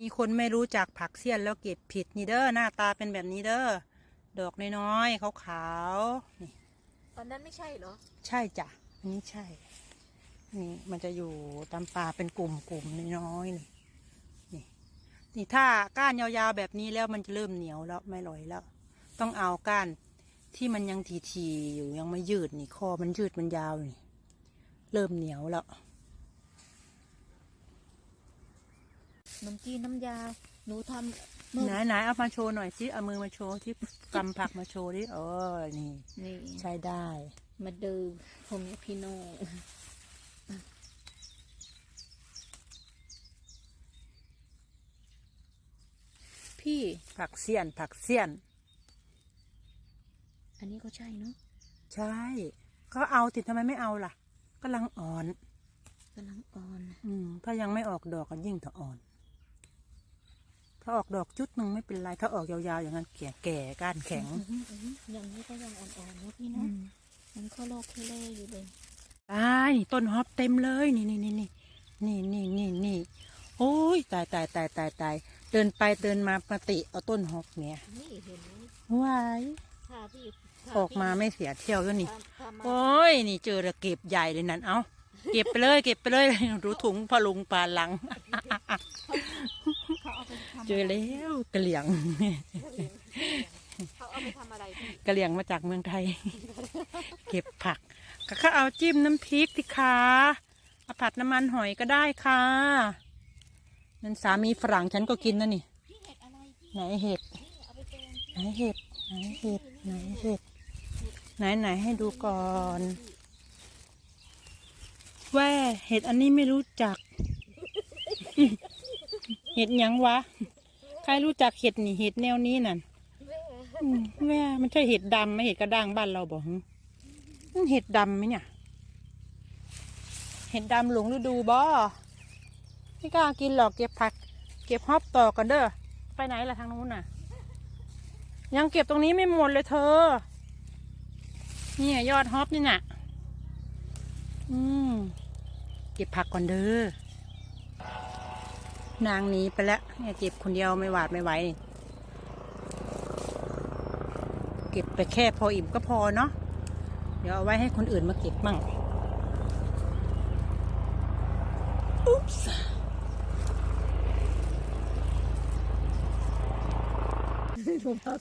มีคนไม่รู้จักผักเสี้ยนแล้วเก็บผิดนี่เด้อหน้าตาเป็นแบบนี้เด้อดอกน้อยๆขาวๆนี่ตอนนั้นไม่ใช่เหรอ ใช่จ้ะอันนี้ใช่ นี่มันจะอยู่ตามป่าเป็นกลุ่มกลุ่มน้อยๆนี่นี่นี่ถ้าก้านยาวๆแบบนี้แล้วมันจะเริ่มเหนียวแล้วไม่อร่อยแล้ว ต้องเอาก้านที่มันยังทีๆอยู่ยังไม่ยืดนี่คอมันยืดมันยาวนี่ เริ่มเหนียวแล้ว นมจีนน้ำยา หนูทำเมื่อไหนไหนเอามาโชว์หน่อยสิเอามือมาโชว์ที่กำผักมาโชว์ดิเออนี่นี่ใช้ได้ มาดูผมพี่โน่พี่ผักเสี้ยนผักเสี้ยน อันนี้ก็ใช่เนาะใช่ ก็เอาติดทำไมไม่เอาล่ะกำลังอ่อนกำลังอ่อน อืมถ้ายังไม่ออกดอกก็ยิ่งถ้าอ่อน ถ้าออกดอกจุดหนึ่งไม่เป็นไร ถ้าออกยาวๆอย่างนั้นแก่แก่ก้านแข็งอื้อหืออื้อหืออย่างนี้ก็ยังอ่อนๆนะพี่เนาะมันก็โลกเคเล่อยู่เลยตายนี่ต้นฮอปเต็มเลยนี่นี่นี่นี่นี่นี่นี่นี่โอ้ยตายตายตายตายตายเดินไปเดินมาปฏิเอาต้นฮอปเนี่ยนี่เห็นไหมวายถ้าพี่ถ้ออกมาไม่เสียเที่ยวด้วยนี่ถ้าถ้ามาโอ้ยนี่เจอระเก็บใหญ่เลยนั่นเอาเก็บไปเลย เก็บไปเลยรู้ถุงพลุงปลาหลัง เขาเอาไปทำเจอแล้วกระเหลี่ยงเขาเอาไปทำอะไรพี่กระเหลี่ยงมาจากเมืองไทย เก็บผักก็เขาเอาจิ้มน้ำพริกสิคะเอาผัดน้ำมันหอยก็ได้ค่ะนั่นสามีฝรั่งฉันก็กินนะนี่พี่เห็ดอะไรพี่ไหนเห็ดนี่เอาไปแกงไหนเห็ดไหนเห็ดไหนเห็ดไหนไหนให้ดูก่อนแว่เห็ดอันนี้ไม่รู้จักเห็ดหยังวะ ใครรู้จักเห็ดนี่เห็ดแนวนี้นั่นแม่อืมแม่มันใช่เห็ดดำไหมเห็ดกระด้างบ้านเราบอกเห็ดดำไหมเนี่ย เห็ดดำหลงฤดูบ่ไม่กล้ากินหรอกเก็บผัก เก็บฮอปต่อกันเด้อไปไหนล่ะทางนู้นน่ะ ยังเก็บตรงนี้ไม่หมดเลยเธอ เนี่ยยอดฮอปนี่น่ะ อืมเก็บผักก่อนเด้อ นางหนี้ไปแล้วเนี่ยเก็บคนเดียวไม่หวาดไม่ไหวนี่เก็บไปแค่พออิ่มก็พอเนาะเดี๋ยวเอาไว้ให้คนอื่นมาเก็บมั่งอุ๊ปส์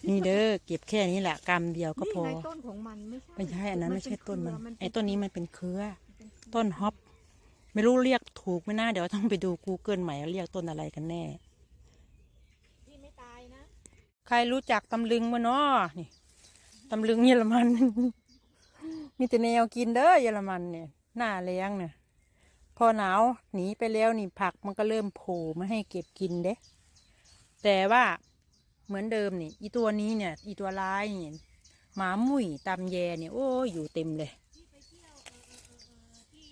นี่เด้อเก็บแค่นี้แหละกำเดียวก็พอนี่ไงต้นของมันไม่ใช่ไม่ใช่อันนั้นไม่ใช่ต้นมันเป็ไอ้ต้นนี้มันเป็นเครือ ต้นฮอป ไม่รู้เรียกถูกไหมนะเดี๋ยวต้องไปดู Google ใหม่ว่าเรียกต้นอะไรกันแน่พี่ไม่ตายนะ ใครรู้จักตำลึงมั้เนาะนี่ตำลึงเยอรมัน มีแต่แนวกินเด้อเยอรมันเนี่ย หน้าแล้งเนี่ยพอหนาวหนีไปแล้วนี่ผักมันก็เริ่มโผล่มาให้เก็บกินเด้ แต่ว่าเหมือนเดิมนี่อีตัวนี้เนี่ย อีตัวร้ายนี่หมามุ้ยตำแยเนี่ยโอ้ยอยู่เต็มเลย พี่ไปเที่ยวเออเออเออเออที่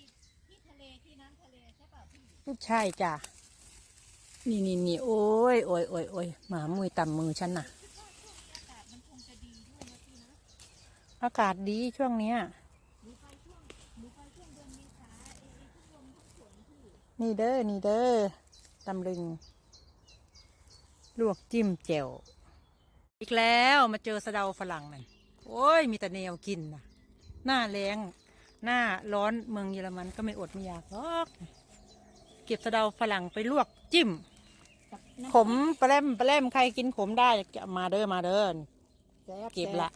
ที่ทะเลที่น้ำทะเลใช่ ใช่จ้ะนี่นี่นี่โอ้ยโอ้ยโอ้ยโอ้ยหมามุยต่ำมือฉันน่ะ อากาศดีช่วงเนี้ยหนูไปช่วงหนูไปช่วงเดือนเมษาเอเอทุกลมทุกฝนพี่นี่เด้อนี่เด้อตำลึง ลวกจิ้มแจ่วอีกแล้วมาเจอสะเดาฝรั่งนั่นโอ้ยมีแต่แนวกินนะหน้าแรงหน้าร้อนเมืองเยอรมันก็ไม่อดไม่อยากหรอก เก็บสะเดาฝรั่งไปลวกจิ้มกับน้ำขมแปรมแปรมใครกินขมได้จะมาเด้อมาเด้อแซ่บเก็บแซ่ละ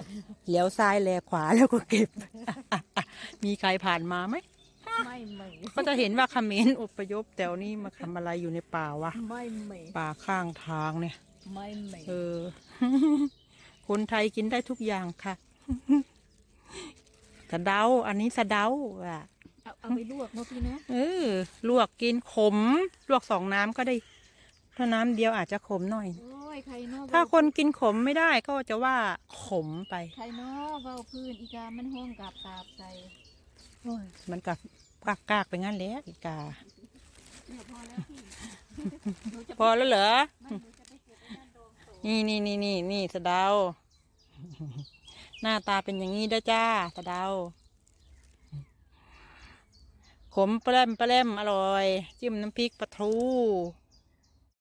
เลี้ยวซ้ายแลขวาแล้วก็เก็บ มีใครผ่านมาไหมไม่เหมยก็จะเห็นว่าเขมรอพยพแต่วนี้มาทำอะไรอยู่ในป่าวะไม่เหมยป่าข้างทางเนี่ย ไม่เหมยเออ คนไทยกินได้ทุกอย่างค่ะสะเดาอันนี้สะเดาอะ เอาเอาไปลวกเนาะพี่นะเออลวกกินขม ลวกสองน้ำก็ได้ ถ้าน้ำเดียวอาจจะขมหน่อย โอ้ยใครเนาะถ้าคนกินขมไม่ได้ก็จะว่าขมไปใครเนาะเว้าพื้นอีกามันห้องกาบกาบใส่โอ้ยมันกับกากกากๆไปงั้นแหล้วอีกาเนี่ยพอแล้วพี่หนูจะพอแล้วเหรอ ไม่หนูจะไปเก็บไว้ด้านโดมโตนี่นี่นี่นี่นี่สะเดา หน้าตาเป็นอย่างนี้เด้อจ้าสะเดา ขมแปร่มแปร่มอร่อย จิ้มน้ำพริกปลาทู